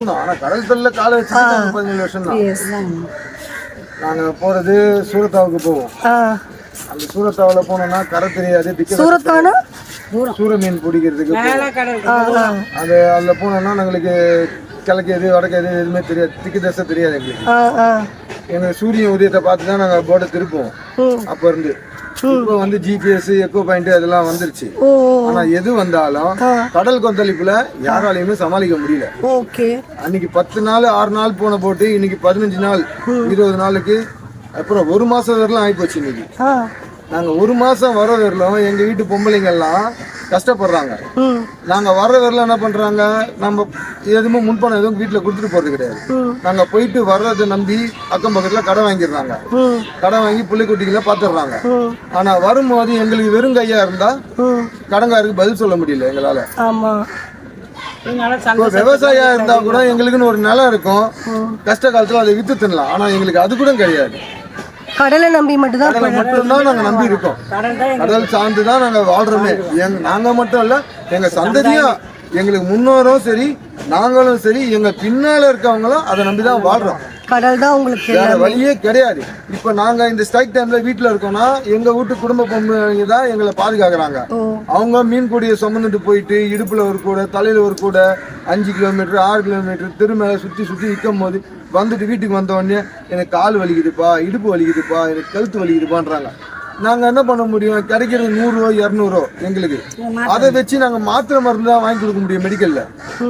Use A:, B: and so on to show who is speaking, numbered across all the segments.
A: ஆனா கடல் தொழில காலை வச்சு பதினேழு வருஷம் தான். நாங்க போறது சூரத்தாவுக்கு போவோம்.
B: ஆ.
A: அந்த சூரத்தாவில் போனோம்னா கரை தெரியாது திக்க
B: சூரத்தானா?
A: சூர மீன் பிடிக்கிறதுக்கு அது அதில் போனோம்னா எங்களுக்கு கிழக்கு எது வடக்கு எது எதுவுமே தெரியாது. திக்கு தசை தெரியாது எங்களுக்கு.
B: ஆ ஆ.
A: எங்களுக்கு சூரியன் உதயத்தை பார்த்து தான் நாங்கள் போட்டை திருப்போம் அப்போ இருந்து. இப்போ வந்து ஜிபிஎஸ் எக்கோ பாயிண்ட் அதெல்லாம் வந்துருச்சு. ஆனா எது வந்தாலும் கடல் கொந்தளிப்புல யாராலையுமே சமாளிக்க முடியல.
B: ஓகே.
A: அன்னைக்கு பத்து நாள் ஆறு நாள் போன போட்டு இன்னைக்கு பதினஞ்சு நாள் இருபது நாளுக்கு அப்புறம் ஒரு மாசம் வரலாம் ஆயிப்போச்சு இன்னைக்கு.
B: ஆ.
A: நாங்க ஒரு மாசம் வர வரலும் எங்க வீட்டு பொம்பளைங்க எல்லாம் கஷ்டப்படுறாங்க.
B: ம்
A: நாங்க வர வரல என்ன பண்றாங்க? நம்ம எதுவுமே முன்பணம் எதுவும் வீட்டுல கொடுத்துட்டு போறது கிடையாது.
B: ம்
A: நாங்க போயிட்டு வர்றதை நம்பி அக்கம் பக்கத்துல கடை வாங்கிடுறாங்க. கடை வாங்கி புள்ளிக்குட்டிகளை பாத்துடுறாங்க
B: ம்
A: ஆனா வரும்போது எங்களுக்கு வெறும் கையா இருந்தா
B: ம்
A: கடங்காருக்கு பதில் சொல்ல முடியல எங்களால. விவசாயியா இருந்தா கூட எங்களுக்குன்னு ஒரு நிலம் இருக்கும். கஷ்ட காலத்துல அதை வித்து தின்னலாம். ஆனா எங்களுக்கு அது கூட கிடையாது.
B: கடலை நம்பி மட்டும்தான்
A: மட்டும்தான் நாங்க நம்பி இருக்கோம். கடல் சார்ந்து தான் நாங்க வாழ்றோமே. எங்க நாங்க மட்டும் இல்ல எங்க சந்ததியும் எங்களுக்கு முன்னோரும் சரி நாங்களும் சரி எங்க பின்னால இருக்கவங்களும் அதை நம்பி தான் வாழ்றோம்.
B: கடல் தான் உங்களுக்கு
A: வேற வழியே கிடையாது. இப்போ நாங்க இந்த ஸ்ட்ரைக் டைம்ல வீட்ல இருக்கோம்னா எங்க வீட்டு குடும்ப பொம்பளைங்க தான் எங்களை பாதுகாக்கிறாங்க. அவங்க மீன் கூடையை சுமந்துட்டு போயிட்டு இடுப்புல ஒரு கூடை தலையில ஒரு கூடை அஞ்சு கிலோமீட்டர் ஆறு கிலோமீட்டர் திருமலை சுத்தி சுத்தி நிற்கும் போது வந்துட்டு வீட்டுக்கு வந்த உடனே எனக்கு கால் வலிக்குதுப்பா இடுப்பு வலிக்குதுப்பா எனக்கு கழுத்து வலிக்குதுப்பான்றாங்க. நாங்க என்ன பண்ண முடியும்? கிடைக்கிறது நூறுரூவா இரநூறுவா எங்களுக்கு. அதை வச்சு நாங்க மாத்திரை மருந்து தான் வாங்கி கொடுக்க முடியும் மெடிக்கல்ல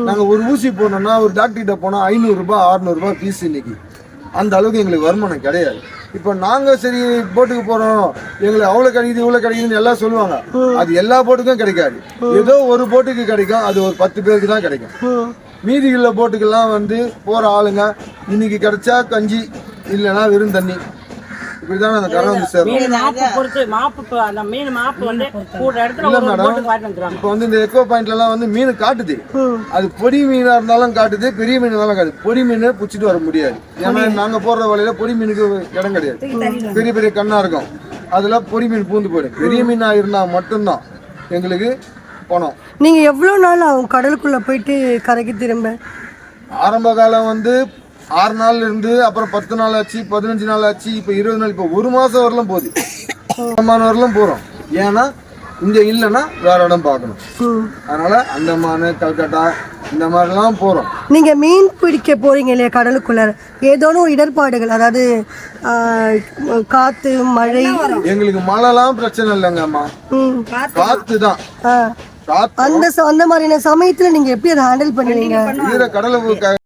A: நாங்க ஒரு ஊசி போனோம்னா ஒரு டாக்டர் கிட்ட போனா ஐநூறுரூபா அறுநூறுபா ஃபீஸ் இன்னைக்கு. அந்த அளவுக்கு எங்களுக்கு வருமானம் கிடையாது. இப்போ நாங்க சரி போட்டுக்கு போறோம். எங்களுக்கு அவ்வளவு கிடைக்குது இவ்வளவு கிடைக்குதுன்னு எல்லாம் சொல்லுவாங்க. அது எல்லா போட்டுக்கும் கிடைக்காது. ஏதோ ஒரு போட்டுக்கு கிடைக்கும் அது ஒரு பத்து பேருக்கு தான் கிடைக்கும். மீதி உள்ள போட்டுக்கெல்லாம் வந்து போற ஆளுங்க இன்னைக்கு கிடைச்சா கஞ்சி இல்லைன்னா வெறும் தண்ணி. இப்படிதான் அந்த கரை வந்து சேரும்?
C: மீன் மாப்பு பொறுத்து மாப்பு இப்போ அந்த மீன் மாப்பு வந்து கூட இடத்துல
A: இல்ல
C: ஒரு
A: மேடம். இப்போ வந்து இந்த எக்கோ பாயிண்ட்லலாம் வந்து மீன் காட்டுது. அது பொடி மீனா இருந்தாலும் காட்டுது பெரிய மீன் இருந்தாலும் காட்டுது. பொடி மீன் பிடிச்சிட்டு வர முடியாது. ஏன்னா நாங்க போடுற வலையில பொடி மீனுக்கு இடம் கிடையாது. பெரிய பெரிய கண்ணா இருக்கும். அதுல பொடி மீன் பூந்து போயிடும். பெரிய மீனா இருந்தா மட்டும்தான் எங்களுக்கு பணம்.
B: நீங்க எவ்வளவு நாள் ஆகும் கடலுக்குள்ள போயிட்டு கரைக்கு திரும்ப?
A: ஆரம்ப காலம் வந்து ஆறு நாள் இருந்து அப்புறம் பத்து நாள் ஆச்சு பதினஞ்சு நாள் ஆச்சு இப்போ இருபது நாள் இப்போ ஒரு மாசம் வரலாம் போகுது. அந்தமான் வரலாம் போறோம். ஏன்னா இங்க இல்லைன்னா வேற இடம் பார்க்கணும். அதனால அந்தமான் கல்கட்டா இந்த மாதிரிலாம் போறோம்.
B: நீங்க மீன் பிடிக்க போறீங்க இல்லையா கடலுக்குள்ள? ஏதோனும் இடர்பாடுகள் அதாவது காத்து மழை.
A: எங்களுக்கு மழைலாம் பிரச்சனை இல்லைங்க அம்மா
B: ம்.
A: காத்து தான்.
B: அந்த ச- அந்த மாதிரியான சமயத்துல நீங்க எப்படி அதை ஹேண்டில் பண்ணுவீங்க?
A: கடலை